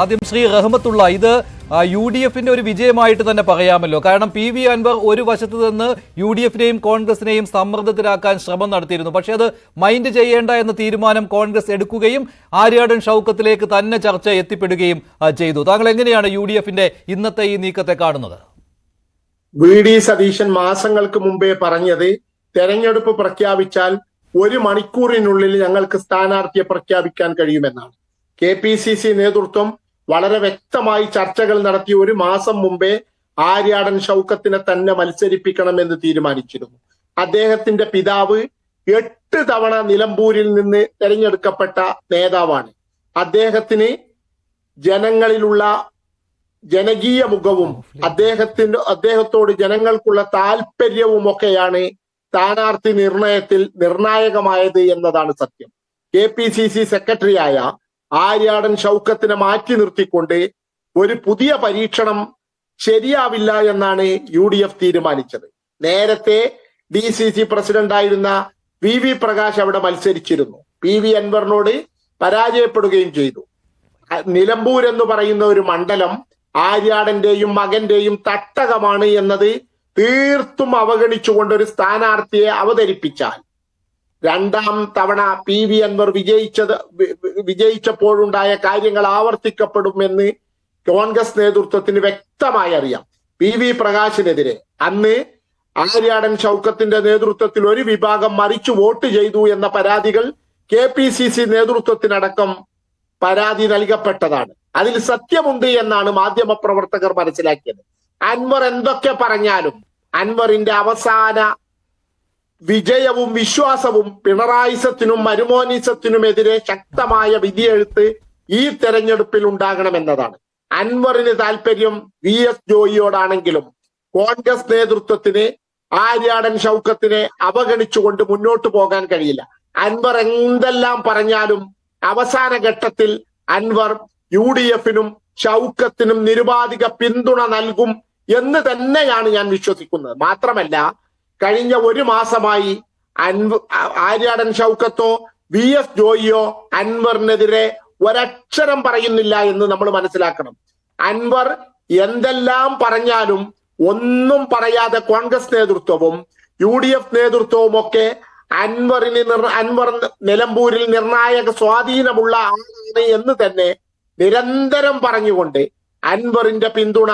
ആദ്യം ശ്രീ റഹ്മത്തുള്ള ഇത് U D എഫിന്റെ ഒരു വിജയമായിട്ട് തന്നെ പറയാമല്ലോ. കാരണം പി വി അൻവർ ഒരു വശത്ത് നിന്ന് യു ഡി എഫിനെയും കോൺഗ്രസിനെയും സമ്മർദ്ദത്തിലാക്കാൻ ശ്രമം നടത്തിയിരുന്നു. പക്ഷേ അത് മൈൻഡ് ചെയ്യേണ്ട എന്ന തീരുമാനം കോൺഗ്രസ് എടുക്കുകയും ആര്യാടൻ ഷൗക്കത്തിലേക്ക് തന്നെ ചർച്ച എത്തിപ്പെടുകയും ചെയ്തു. താങ്കൾ എങ്ങനെയാണ് യു ഡി എഫിന്റെ ഇന്നത്തെ ഈ നീക്കത്തെ കാണുന്നത്? വി ഡി സതീശൻ മാസങ്ങൾക്ക് മുമ്പേ പറഞ്ഞത് തെരഞ്ഞെടുപ്പ് പ്രഖ്യാപിച്ചാൽ ഒരു മണിക്കൂറിനുള്ളിൽ ഞങ്ങൾക്ക് സ്ഥാനാർത്ഥിയെ പ്രഖ്യാപിക്കാൻ കഴിയുമെന്നാണ്. കെ പി സി സി നേതൃത്വം വളരെ വ്യക്തമായി ചർച്ചകൾ നടത്തി ഒരു മാസം മുമ്പേ ആര്യാടൻ ഷൗക്കത്തിനെ തന്നെ മത്സരിപ്പിക്കണമെന്ന് തീരുമാനിച്ചിരുന്നു. അദ്ദേഹത്തിന്റെ പിതാവ് എട്ട് തവണ നിലമ്പൂരിൽ നിന്ന് തെരഞ്ഞെടുക്കപ്പെട്ട നേതാവാണ്. അദ്ദേഹത്തിന് ജനങ്ങളിലുള്ള ജനകീയ മുഖവും അദ്ദേഹത്തിന്റെ അദ്ദേഹത്തോട് ജനങ്ങൾക്കുള്ള താല്പര്യവും ഒക്കെയാണ് സ്ഥാനാർത്ഥി നിർണയത്തിൽ നിർണായകമായത് എന്നതാണ് സത്യം. കെ പി സി സി സെക്രട്ടറിയായ ആര്യാടൻ ഷൗക്കത്തിനെ മാറ്റി നിർത്തിക്കൊണ്ട് ഒരു പുതിയ പരീക്ഷണം ശരിയാവില്ല എന്നാണ് യു ഡി എഫ് തീരുമാനിച്ചത്. നേരത്തെ ഡി സി സി പ്രസിഡന്റായിരുന്ന വി വി പ്രകാശ് അവിടെ മത്സരിച്ചിരുന്നു. പി വി അൻവറിനോട് പരാജയപ്പെടുകയും ചെയ്തു. നിലമ്പൂർ എന്ന് പറയുന്ന ഒരു മണ്ഡലം ആര്യാടന്റെയും മകന്റെയും തട്ടകമാണ് എന്നത് തീർത്തും അവഗണിച്ചുകൊണ്ട് ഒരു സ്ഥാനാർത്ഥിയെ അവതരിപ്പിച്ചാൽ രണ്ടാം തവണ പി വി അൻവർ വിജയിച്ചത് വിജയിച്ചപ്പോഴുണ്ടായ കാര്യങ്ങൾ ആവർത്തിക്കപ്പെടുമെന്ന് കോൺഗ്രസ് നേതൃത്വത്തിന് വ്യക്തമായി അറിയാം. പി വി പ്രകാശിനെതിരെ അന്ന് ആര്യാടൻ ഷൗക്കത്തിന്റെ നേതൃത്വത്തിൽ ഒരു വിഭാഗം മറിച്ചു വോട്ട് ചെയ്തു എന്ന പരാതികൾ കെ പി സി സി നേതൃത്വത്തിനടക്കം പരാതി നൽകപ്പെട്ടതാണ്. അതിൽ സത്യമുണ്ട് എന്നാണ് മാധ്യമ പ്രവർത്തകർ മനസ്സിലാക്കിയത്. അൻവർ എന്തൊക്കെ പറഞ്ഞാലും അൻവറിന്റെ അവസാന വിജയവും വിശ്വാസവും പിണറായിസത്തിനും മരുമോനിസത്തിനുമെതിരെ ശക്തമായ വിധിയെഴുത്ത് ഈ തെരഞ്ഞെടുപ്പിൽ ഉണ്ടാകണമെന്നതാണ്. അൻവറിന് താല്പര്യം വി എസ് ജോയിയോടാണെങ്കിലും കോൺഗ്രസ് നേതൃത്വത്തിന് ആര്യാടൻ ഷൗക്കത്തിനെ അവഗണിച്ചുകൊണ്ട് മുന്നോട്ട് പോകാൻ കഴിയില്ല. അൻവർ എന്തെല്ലാം പറഞ്ഞാലും അവസാന ഘട്ടത്തിൽ അൻവർ യു ഡി എഫിനും ഷൗക്കത്തിനും നിരുപാധിക പിന്തുണ നൽകും എന്ന് തന്നെയാണ് ഞാൻ വിശ്വസിക്കുന്നത്. മാത്രമല്ല കഴിഞ്ഞ ഒരു മാസമായി അൻവ ആര്യാടൻ ഷൗക്കത്തോ വി എസ് ജോയിയോ അൻവറിനെതിരെ ഒരക്ഷരം പറയുന്നില്ല എന്ന് നമ്മൾ മനസ്സിലാക്കണം. അൻവർ എന്തെല്ലാം പറഞ്ഞാലും ഒന്നും പറയാതെ കോൺഗ്രസ് നേതൃത്വവും യു ഡി എഫ് നേതൃത്വവും ഒക്കെ അൻവറിന് അൻവർ നിലമ്പൂരിൽ നിർണായക സ്വാധീനമുള്ള ആളാണ് എന്ന് തന്നെ നിരന്തരം പറഞ്ഞുകൊണ്ട് അൻവറിന്റെ പിന്തുണ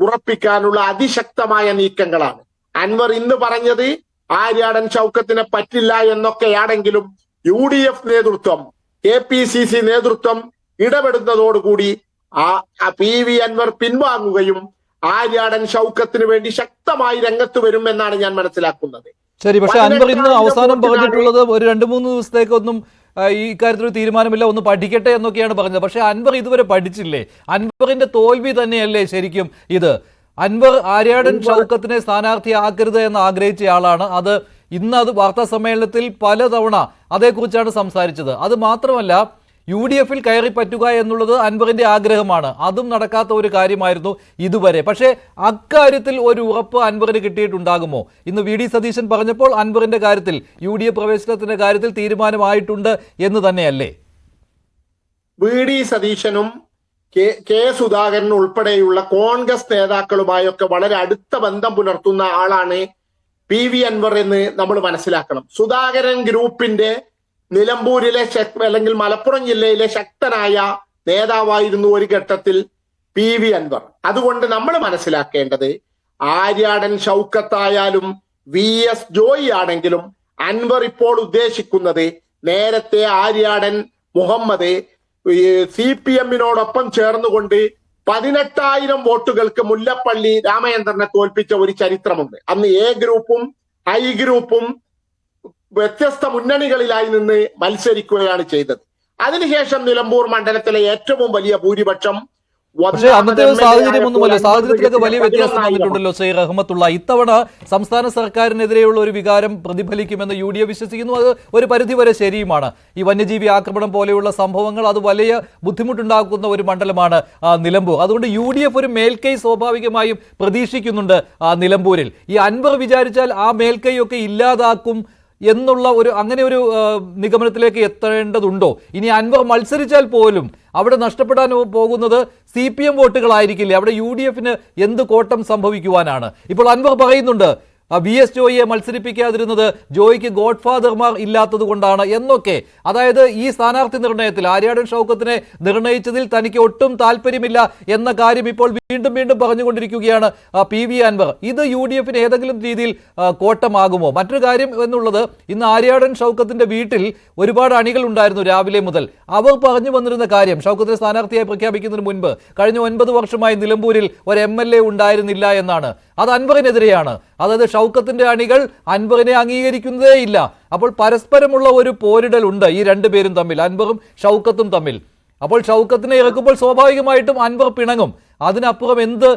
ഉറപ്പിക്കാനുള്ള അതിശക്തമായ നീക്കങ്ങളാണ്. അൻവർ ഇന്ന് പറഞ്ഞത് ആര്യാടൻ ഷൗക്കത്തിനെ പറ്റില്ല എന്നൊക്കെയാണെങ്കിലും യു ഡി എഫ് നേതൃത്വം കെ പി സി സി നേതൃത്വം ഇടപെടുന്നതോടുകൂടി ആ പി വി അൻവർ പിൻവാങ്ങുകയും ആര്യാടൻ ഷൗക്കത്തിന് വേണ്ടി ശക്തമായി രംഗത്ത് വരും എന്നാണ് ഞാൻ മനസ്സിലാക്കുന്നത്. ശരി പക്ഷെ അൻവർ ഇന്ന് അവസാനം പറഞ്ഞിട്ടുള്ളത് ഒരു രണ്ട് മൂന്ന് ദിവസത്തേക്കൊന്നും ഈ കാര്യത്തിൽ ഒരു തീരുമാനമില്ല ഒന്ന് പഠിക്കട്ടെ എന്നൊക്കെയാണ് പറഞ്ഞത്. പക്ഷെ അൻവർ ഇതുവരെ പഠിച്ചില്ലേ? അൻവറിന്റെ തോൽവി തന്നെയല്ലേ ശരിക്കും ഇത്? അൻവർ ആര്യാടൻ ഷൗക്കത്തിനെ സ്ഥാനാർത്ഥിയാക്കരുത് എന്ന് ആഗ്രഹിച്ചയാളാണ് അത് ഇന്ന് അത് വാർത്താ സമ്മേളനത്തിൽ പലതവണ അതേക്കുറിച്ചാണ് സംസാരിച്ചത്. അത് മാത്രമല്ല യു ഡി എഫിൽ കയറി പറ്റുക എന്നുള്ളത് അൻവറിന്റെ ആഗ്രഹമാണ്. അതും നടക്കാത്ത ഒരു കാര്യമായിരുന്നു ഇതുവരെ. പക്ഷേ അക്കാര്യത്തിൽ ഒരു ഉറപ്പ് അൻവറിന് കിട്ടിയിട്ടുണ്ടാകുമോ? ഇന്ന് വി ഡി സതീശൻ പറഞ്ഞപ്പോൾ അൻവറിന്റെ കാര്യത്തിൽ യു ഡി എഫ് പ്രവേശനത്തിന്റെ കാര്യത്തിൽ തീരുമാനമായിട്ടുണ്ട് എന്ന് തന്നെയല്ലേ? വി ഡി സതീശനും കെ കെ സുധാകരൻ ഉൾപ്പെടെയുള്ള കോൺഗ്രസ് നേതാക്കളുമായൊക്കെ വളരെ അടുത്ത ബന്ധം പുലർത്തുന്ന ആളാണ് പി വി അൻവർ എന്ന് നമ്മൾ മനസ്സിലാക്കണം. സുധാകരൻ ഗ്രൂപ്പിന്റെ നിലമ്പൂരിലെ അല്ലെങ്കിൽ മലപ്പുറം ജില്ലയിലെ ശക്തനായ നേതാവായിരുന്നു ഒരു ഘട്ടത്തിൽ പി വി അൻവർ. അതുകൊണ്ട് നമ്മൾ മനസ്സിലാക്കേണ്ടത് ആര്യാടൻ ഷൗക്കത്തായാലും വി എസ് ജോയി ആണെങ്കിലും അൻവർ ഇപ്പോൾ ഉദ്ദേശിക്കുന്നത് നേരത്തെ ആര്യാടൻ മുഹമ്മദ് സി പി എമ്മിനോടൊപ്പം ചേർന്നുകൊണ്ട് പതിനെട്ടായിരം വോട്ടുകൾക്ക് മുല്ലപ്പള്ളി രാമചന്ദ്രനെ തോൽപ്പിച്ച ഒരു ചരിത്രമുണ്ട്. അന്ന് എ ഗ്രൂപ്പും ഐ ഗ്രൂപ്പും വ്യത്യസ്ത മുന്നണികളിലായി നിന്ന് മത്സരിക്കുകയാണ് ചെയ്തത്. അതിനുശേഷം നിലമ്പൂർ മണ്ഡലത്തിലെ ഏറ്റവും വലിയ ഭൂരിപക്ഷം പക്ഷേ അന്നത്തെ ഒരു സാഹചര്യമൊന്നുമല്ല. സാഹചര്യത്തിലൊക്കെ വലിയ വ്യത്യാസം. വന്നിട്ടുണ്ടല്ലോ ശ്രീ റഹ്മത്തുള്ള. ഇത്തവണ സംസ്ഥാന സർക്കാരിനെതിരെയുള്ള ഒരു വികാരം പ്രതിഫലിക്കുമെന്ന് യു ഡി എഫ് വിശ്വസിക്കുന്നു. അത് ഒരു പരിധിവരെ ശരിയുമാണ്. ഈ വന്യജീവി ആക്രമണം പോലെയുള്ള സംഭവങ്ങൾ അത് വലിയ ബുദ്ധിമുട്ടുണ്ടാക്കുന്ന ഒരു മണ്ഡലമാണ് ആ, നിലമ്പൂർ. അതുകൊണ്ട് യു ഡി എഫ് ഒരു മേൽക്കൈ സ്വാഭാവികമായും പ്രതീക്ഷിക്കുന്നുണ്ട് ആ, നിലമ്പൂരിൽ. ഈ അൻവർ വിചാരിച്ചാൽ ആ മേൽക്കൈ ഒക്കെ ഇല്ലാതാക്കും എന്നുള്ള ഒരു അങ്ങനെ ഒരു നിഗമനത്തിലേക്ക് എത്തേണ്ടതുണ്ടോ? ഇനി അൻവർ മത്സരിച്ചാൽ പോലും അവിടെ നഷ്ടപ്പെടാൻ പോകുന്നത് സി പി എം വോട്ടുകളായിരിക്കില്ലേ? അവിടെ യു ഡി എഫിന് എന്ത് കോട്ടം സംഭവിക്കുവാനാണ്? ഇപ്പോൾ അൻവർ പറയുന്നുണ്ട് വി എസ് ജോയിയെ മത്സരിപ്പിക്കാതിരുന്നത് ജോയിക്ക് ഗോഡ്ഫാദർമാർ ഇല്ലാത്തത് കൊണ്ടാണ് എന്നൊക്കെ. അതായത് ഈ സ്ഥാനാർത്ഥി നിർണയത്തിൽ ആര്യാടൻ ഷൗക്കത്തിനെ നിർണയിച്ചതിൽ തനിക്ക് ഒട്ടും താല്പര്യമില്ല എന്ന കാര്യം ഇപ്പോൾ വീണ്ടും വീണ്ടും പറഞ്ഞുകൊണ്ടിരിക്കുകയാണ് പി വി അൻവർ. ഇത് യു ഡി എഫിന് ഏതെങ്കിലും രീതിയിൽ കോട്ടമാകുമോ? മറ്റൊരു കാര്യം എന്നുള്ളത് ഇന്ന് ആര്യാടൻ ഷൗക്കത്തിന്റെ വീട്ടിൽ ഒരുപാട് അണികൾ ഉണ്ടായിരുന്നു രാവിലെ മുതൽ. അവർ പറഞ്ഞു വന്നിരുന്ന കാര്യം ഷൗക്കത്തിനെ സ്ഥാനാർത്ഥിയായി പ്രഖ്യാപിക്കുന്നതിന് മുൻപ് കഴിഞ്ഞ ഒൻപത് വർഷമായി നിലമ്പൂരിൽ ഒരു എം എൽ എ ഉണ്ടായിരുന്നില്ല എന്നാണ്. അത് അൻവറിനെതിരെയാണ്. അതായത് ഷൗക്കത്തിന്റെ അണികൾ അൻവറിനെ അംഗീകരിക്കുന്നതേ ഇല്ല. അപ്പോൾ പരസ്പരമുള്ള ഒരു പോരിടലുണ്ട് ഈ രണ്ടുപേരും തമ്മിൽ അൻവറും ഷൗക്കത്തും തമ്മിൽ. അപ്പോൾ ഷൗക്കത്തിനെ ഇറക്കുമ്പോൾ സ്വാഭാവികമായിട്ടും അൻവർ പിണങ്ങും. അതിനപ്പുറം എന്ത്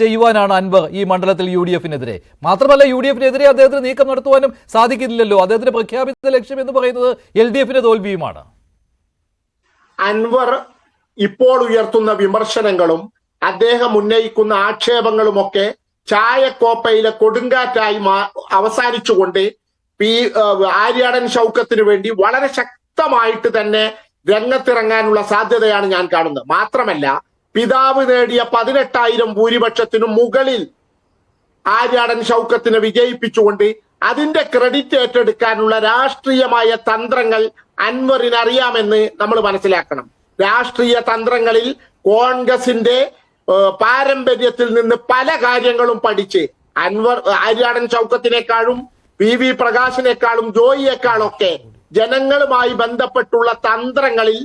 ചെയ്യുവാനാണ് അൻവർ ഈ മണ്ഡലത്തിൽ യു ഡി എഫിനെതിരെ മാത്രമല്ല യു ഡി എഫിനെതിരെ അദ്ദേഹത്തിന് നീക്കം നടത്തുവാനും സാധിക്കില്ലല്ലോ അദ്ദേഹത്തിന് പ്രഖ്യാപിത ലക്ഷ്യം എന്ന് പറയുന്നത് എൽ ഡി എഫിന്റെ തോൽവിയുമാണ്. അൻവർ ഇപ്പോൾ ഉയർത്തുന്ന വിമർശനങ്ങളും അദ്ദേഹം ഉന്നയിക്കുന്ന ആക്ഷേപങ്ങളുമൊക്കെ ചായക്കോപ്പയിലെ കൊടുങ്കാറ്റായി അവസാനിച്ചുകൊണ്ട് പി ആര്യാടൻ ഷൗക്കത്തിന് വേണ്ടി വളരെ ശക്തമായിട്ട് തന്നെ രംഗത്തിറങ്ങാനുള്ള സാധ്യതയാണ് ഞാൻ കാണുന്നത്. മാത്രമല്ല പിതാവ് നേടിയ പതിനെട്ടായിരം ഭൂരിപക്ഷത്തിനു മുകളിൽ ആര്യാടൻ ഷൗക്കത്തിനെ വിജയിപ്പിച്ചുകൊണ്ട് അതിന്റെ ക്രെഡിറ്റ് ഏറ്റെടുക്കാനുള്ള രാഷ്ട്രീയമായ തന്ത്രങ്ങൾ അൻവറിന് അറിയാമെന്ന് നമ്മൾ മനസ്സിലാക്കണം. രാഷ്ട്രീയ തന്ത്രങ്ങളിൽ കോൺഗ്രസിന്റെ പാരമ്പര്യത്തിൽ നിന്ന് പല കാര്യങ്ങളും പഠിച്ച് അൻവർ ആര്യാടൻ ചൗക്കത്തിനേക്കാളും പി വി പ്രകാശിനേക്കാളും ജോയിയേക്കാളൊക്കെ ജനങ്ങളുമായി ബന്ധപ്പെട്ടുള്ള തന്ത്രങ്ങളിൽ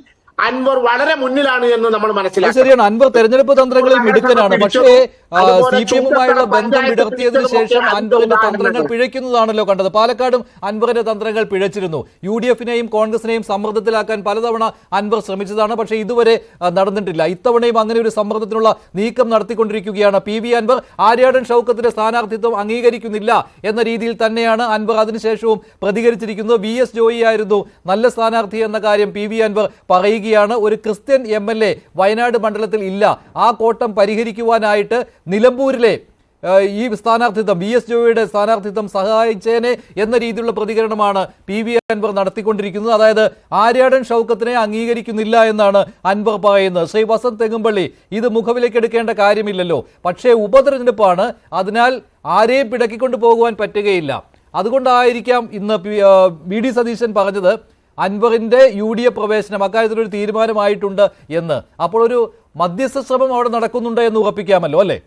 അൻവർ വളരെ മുന്നിലാണ് എന്ന് നമ്മൾ മനസ്സിലാക്കി ശരിയാണ്. അൻവർ തെരഞ്ഞെടുപ്പ് തന്ത്രങ്ങളിൽ മിടുക്കനാണ്. പക്ഷേ സി പി എമ്മുമായുള്ള ബന്ധം വിടർത്തിയതിനു ശേഷം അൻവറിന്റെ തന്ത്രങ്ങൾ പിഴയ്ക്കുന്നതാണല്ലോ കണ്ടത്. പാലക്കാടും അൻവറിന്റെ തന്ത്രങ്ങൾ പിഴച്ചിരുന്നു. യു ഡി എഫിനെയും കോൺഗ്രസിനെയും സമ്മർദ്ദത്തിലാക്കാൻ പലതവണ അൻവർ ശ്രമിച്ചതാണ്. പക്ഷേ ഇതുവരെ നടന്നിട്ടില്ല. ഇത്തവണയും അങ്ങനെ ഒരു സമ്മർദ്ദത്തിനുള്ള നീക്കം നടത്തിക്കൊണ്ടിരിക്കുകയാണ് പി വി അൻവർ. ആര്യാടൻ ഷൗക്കത്തിന്റെ സ്ഥാനാർത്ഥിത്വം അംഗീകരിക്കുന്നില്ല എന്ന രീതിയിൽ തന്നെയാണ് അൻവർ അതിനുശേഷവും പ്രതികരിച്ചിരിക്കുന്നത്. വി എസ് ജോയി ആയിരുന്നു നല്ല സ്ഥാനാർത്ഥി എന്ന കാര്യം പി വി അൻവർ പറയുകയാണ്. ഒരു Christian M L A Wayanad മണ്ഡലത്തിൽ ഇല്ല. ആ കോട്ടം പരിഹരിക്കുവാനായിട്ട് നിലമ്പൂരിലെ ഈ സ്ഥാനാർത്ഥിത്വം വി എസ് ജോയിയുടെ സ്ഥാനാർത്ഥിത്വം സഹായിച്ചേനെ എന്ന രീതിയിലുള്ള പ്രതികരണമാണ് പി വി അൻവർ നടത്തിക്കൊണ്ടിരിക്കുന്നത്. അതായത് ആര്യാടൻ ഷൗക്കത്തിനെ അംഗീകരിക്കുന്നില്ല എന്നാണ് അൻവർ പറയുന്നത്. ശ്രീ വസന്ത് തെങ്ങുംപള്ളി ഇത് മുഖവിലേക്ക് എടുക്കേണ്ട കാര്യമില്ലല്ലോ. പക്ഷേ ഉപതെരഞ്ഞെടുപ്പാണ്. അതിനാൽ ആരെയും പിടക്കിക്കൊണ്ട് പോകുവാൻ പറ്റുകയില്ല. അതുകൊണ്ടായിരിക്കാം ഇന്ന് വി ഡി സതീശൻ പറഞ്ഞത് അൻവറിന്റെ യു ഡി എ പ്രവേശനം അക്കാര്യത്തിലൊരു തീരുമാനമായിട്ടുണ്ട് എന്ന്. അപ്പോൾ ഒരു മധ്യസ്ഥ ശ്രമം അവിടെ നടക്കുന്നുണ്ട് എന്ന് ഉറപ്പിക്കാമല്ലോ അല്ലേ?